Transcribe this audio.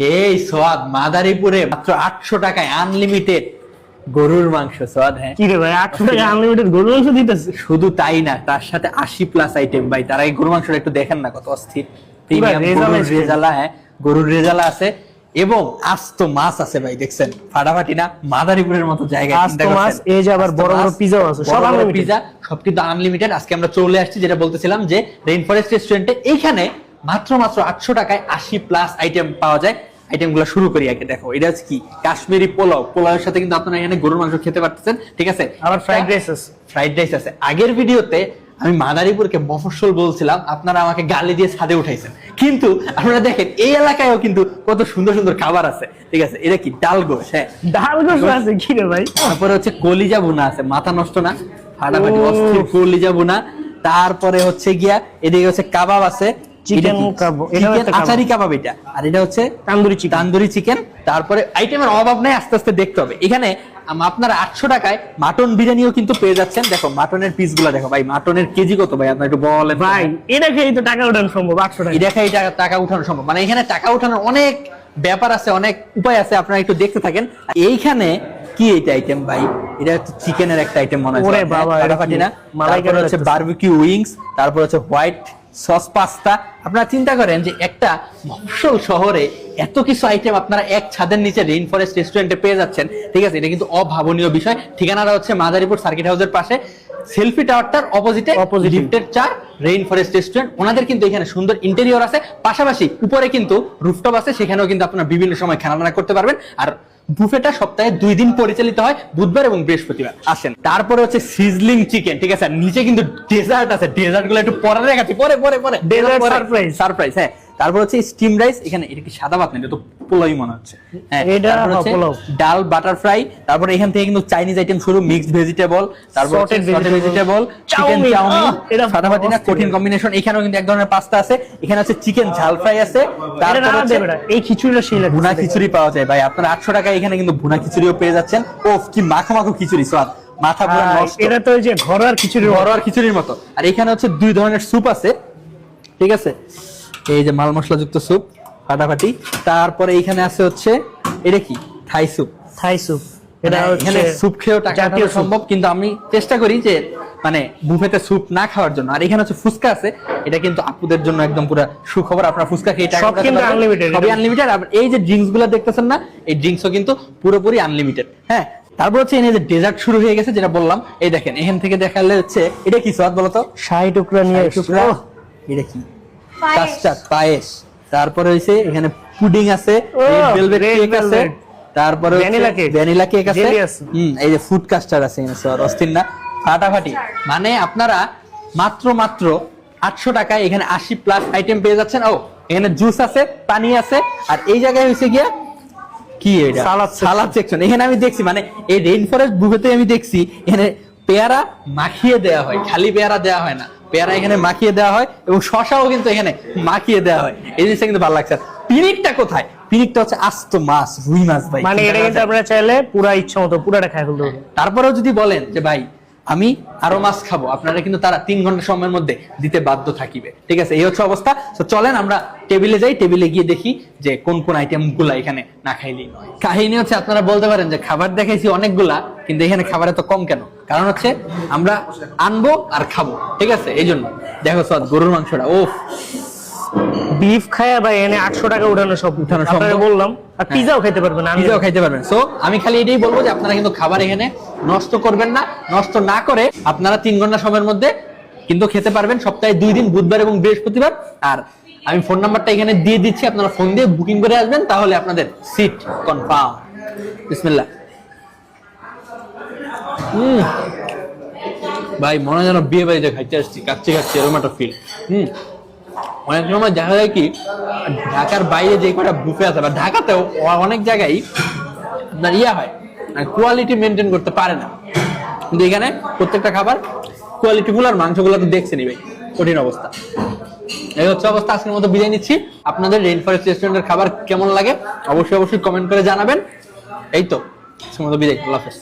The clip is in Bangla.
এই সোয়াদ মাদারীপুরে মাত্র আটশো টাকায় আনলিমিটেড গরুর মাংস সোয়াদ হ্যাঁ। কি রে ভাই আটশো টাকা আনলিমিটেড গরু মাংস দিতেছে শুধু তাই না তার সাথে আশি প্লাস আইটেম ভাই তারা এই গরুর মাংসটা একটু দেখেন না কত অস্থির। রেজালা গরুর রেজালা হ্যাঁ গরুর রেজালা আছে। এবং আস্ত মাছ আছে ভাই দেখছেন? ফাটাফাটি না মাদারীপুরের মতো জায়গায় আস্ত মাছ, এই যে আবার বড় বড় পিজাও আছে, সব বড় পিজা সব কিন্তু আনলিমিটেড আজকে আমরা চলে আসছি যেটা বলতেছিলাম যে রেইন ফরেস্ট রেস্টুরেন্টে এইখানে মাত্র মাত্র আটশো টাকায় আশি প্লাস আইটেম পাওয়া যায়। আইটেমগুলো শুরু করি আগে দেখো এটা হচ্ছে কি? কাশ্মীরি পোলাও। পোলাওয়ের সাথে কিন্তু আপনারা এখানে গরুর মাংস খেতে পারতেছেন ঠিক আছে? আবার ফ্রাইড রাইস আছে ফ্রাইড রাইস আছে। আগের ভিডিওতে আমি মাদারীপুরকে মফস্বল বলছিলাম আপনারা আমাকে গালি দিয়ে ছাদে উঠাইছেন। কিন্তু আপনারা দেখেন এই এলাকায়ও কিন্তু কত সুন্দর সুন্দর খাবার আছে ঠিক আছে? এটা কি? ডাল গোশ হ্যাঁ। ডাল গোস আছে কি রে ভাই? তারপরে হচ্ছে কলিজা বুনা আছে মাথা নষ্ট না ফাটাফাটি অস্থির কলিজা বুনা তারপরে হচ্ছে গিয়া এদিকে হচ্ছে কাবাব আছে কাবাব, কাবাব। আচারি কাবাব এটা। আর এটা হচ্ছে তান্দুরি চিকেন। তান্দুরি চিকেন। তারপরে আইটেমের অভাব নাই আস্তে আস্তে দেখতে হবে। এখানে আপনারা আটশো টাকায় মাটন বিরিয়ানিও কিন্তু পেয়ে যাচ্ছেন। দেখো মাটনের পিসগুলা দেখো। ভাই মাটনের কেজি কত ভাই? আপনার একটু বলেন। ভাই এটা খেয়ে তো টাকা উঠানো সম্ভব আটশো টাকা। এটা খেয়ে টাকা- উঠানো সম্ভব। মানে এখানে টাকা উঠানোর অনেক ব্যাপার আছে অনেক উপায় আছে আপনারা একটু দেখতে থাকেন। এইখানে কি এইটা আইটেম ভাই? এটা হচ্ছে চিকেনের একটা আইটেম মনে হয়। ওরে বাবা, এটা কি? না? মালাই হচ্ছে বারবিকিউ উইংস তারপর হচ্ছে হোয়াইট সস পাস্তা। আপনারা চিন্তা করেন যে একটা মফসল শহরে এত কিছু আইটেম আপনারা এক ছাদের নিচে রেইন ফরেস্ট রেস্টুরেন্টে পেয়ে যাচ্ছেন। ঠিক আছে, এটা কিন্তু অভাবনীয় বিষয়। ঠিকানাটা হচ্ছে মাদারীপুর সার্কিট হাউসের পাশে। সেলফি টাওয়ারটার অপোজিটে. লিফটের চার রেইন ফরেস্ট রেস্টুরেন্ট ওনাদের কিন্তু এখানে সুন্দর ইন্টেরিয়র আছে। পাশাপাশি উপরে কিন্তু রুফটপ আছে। সেখানেও কিন্তু আপনারা বিভিন্ন সময় খেলাধুলা করতে পারবেন। আর বুফেটা সপ্তাহে দুই দিন পরিচালিত হয় বুধবার এবং বৃহস্পতিবার। আসেন। তারপরে হচ্ছে সিজলিং চিকেন ঠিক আছে? নিচে কিন্তু ডেজার্ট আছে। ডেজার্টগুলো একটু পরে দেখাচ্ছি পরে পরে পরে। Dessert surprise। সারপ্রাইজ হ্যাঁ। তারপর হচ্ছে স্টিম রাইস এখানে এটা কি সাদা ভাত না? এটা তো পোলাই মনে হচ্ছে। হ্যাঁ এটা পোলাও। ডাল বাটার ফ্রাই তারপর এখান থেকে কিন্তু চাইনিজ আইটেম শুরু মিক্সড ভেজিটেবল তারপর vegetable, ভেজিটেবল চিকেন চাউমিন, এটা ফাটাফাটি না কঠিন কম্বিনেশন এখানেও কিন্তু এক ধরনের পাস্তা আছে এখানে আছে চিকেন ঝাল ফ্রাই আছে তারপর হচ্ছে এই খিচুড়িটা সেই লাগছে ভুনা খিচুড়ি পাওয়া যায়। ভাই আপনার আটশো টাকায় এখানে কিন্তু ভুনা খিচুড়িও পেয়ে যাচ্ছেন। ওফ কি মাখো মাখো খিচুড়ি স্বাদ মাথা পুরো নষ্ট। এটা তো ওই যে ঘরোয়ার খিচুড়ি ঘরোয়ার খিচুড়ির মতো। আর এখানে হচ্ছে দুই ধরনের স্যুপ আছে ঠিক আছে? এই যে মাল মশলা যুক্ত স্যুপ ফাটাফাটি। তারপরে এখানে আছে হচ্ছে এটা কি? Thai soup. Thai soup. এটা এটা এখানে স্যুপ খেয়েও টাকা সম্ভব কিন্তু আমি চেষ্টা করি যে মানে বুফেতে স্যুপ না খাওয়ার জন্য। আর এখানে হচ্ছে ফুচকা আছে এটা কিন্তু আপুদের জন্য একদম পুরো সুখবর। আপনারা ফুচকা খেয়ে টাকা কিন্তু unlimited, সবই আনলিমিটেড আর এই যে ড্রিঙ্কসগুলো দেখতেছেন না এই ড্রিঙ্কসও কিন্তু পুরোপুরি আনলিমিটেড হ্যাঁ তারপর হচ্ছে এখানে যে ডেজার্ট শুরু হয়ে গেছে যেটা বললাম এই দেখেন এখান থেকে দেখালে হচ্ছে এটা কি স্বাদ বলতো? শাহি টুকরা নিয়ে টুকরা। এটা কি। কাস্টার্ড পায়েস। তারপরে হইছে এখানে পুডিং আছে ভেলভেট কেক আছে। তারপরে ভ্যানিলা কেক আছে। হুম এই যে ফুড কাস্টার্ড আছে এখানে স্যার অস্থির না। ফাটাফাটি। মানে আপনারা মাত্র মাত্র আটশো টাকায় এখানে আশি প্লাস আইটেম পেয়ে যাচ্ছেন। ও এখানে জুস আছে পানি আছে আর এই জায়গায় হইছে গিয়া কি এটা? Salad সালাদ সেকশন এখানে আমি দেখছি মানে এই রেইন ফরেস্ট বুফেতে আমি দেখছি এখানে পেয়ারা মাখিয়ে দেওয়া হয় খালি পেয়ারা দেওয়া হয় না। পেয়ারা এখানে মাখিয়ে দেওয়া হয় এবং শশাও কিন্তু এখানে মাখিয়ে দেওয়া হয়। এই জিনিসটা কিন্তু ভালো লাগছে। পিরিকটা পিনিকটা কোথায়? পিনিকটা হচ্ছে আস্ত মাছ রুই মাছ ভাই। মানে এটা কিন্তু আপনারা চাইলে পুরা ইচ্ছা মতো পুরাটা খাই ফেলতে তারপরেও যদি বলেন যে ভাই আমি আরও মাছ খাব। আপনারা কিন্তু তারা তিন ঘণ্টা সময়ের মধ্যে দিতে বাধ্য থাকিবে। ঠিক আছে এই হচ্ছে অবস্থা। তো চলেন আমরা টেবিলে যাই। টেবিলে গিয়ে দেখি যে কোন কোন আইটেমগুলা এখানে না খাইলেই নয়। কাহিনী হচ্ছে আপনারা বলতে পারেন যে খাবার দেখাইছি অনেকগুলা কিন্তু এখানে খাবার এত কম কেন? কারণ হচ্ছে আমরা আনব আর খাব। ঠিক আছে এই জন্য দেখো সব গরুর মাংসটা ও বিফ খায়া ভাই এনে আটশো টাকা উঠানো সব উঠানো সম্ভব। বললাম আর পিজাও খেতে পারবেন আমি পিজাও খাইতে পারবেন। সো আমি খালি এটাই বলব যে আপনারা কিন্তু খাবার এখানে নষ্ট করবেন না নষ্ট না করে আপনারা তিন ঘণ্টা সময়ের মধ্যে কিন্তু খেতে পারবেন। সপ্তাহে দুই দিন বুধবার এবং বৃহস্পতিবার। আর আমি ফোন নাম্বারটা এখানে দিয়ে দিচ্ছি আপনারা ফোন দিয়ে বুকিং করে আসবেন তাহলে আপনাদের সিট কনফার্ম বিসমিল্লাহ। হুম ভাই মনে হয় যেন বিয়ে বাড়িতে খাইতে আসছি কাচ্চি খাচ্ছি এরকম একটা ফিল হুম। অনেক সময় দেখা যায় কি, ঢাকার বাইরে যে কটা বুফে আছে, বা ঢাকাতেও অনেক জায়গায় আপনার ইয়া হয় কোয়ালিটি মেনটেন করতে পারে না। কিন্তু এখানে প্রত্যেকটা খাবার কোয়ালিটি ফুল আর মাংসগুলো তো দেখছেনই ভাই কঠিন অবস্থা। এই হচ্ছে অবস্থা, আজকের মতো বিদায় নিচ্ছি। আপনাদের রেইন ফরেস্ট রেস্টুরেন্টের খাবার কেমন লাগে, অবশ্যই অবশ্যই কমেন্ট করে জানাবেন। এই তো, আজকের মতো বিদায়, আল্লাহ হাফেজ।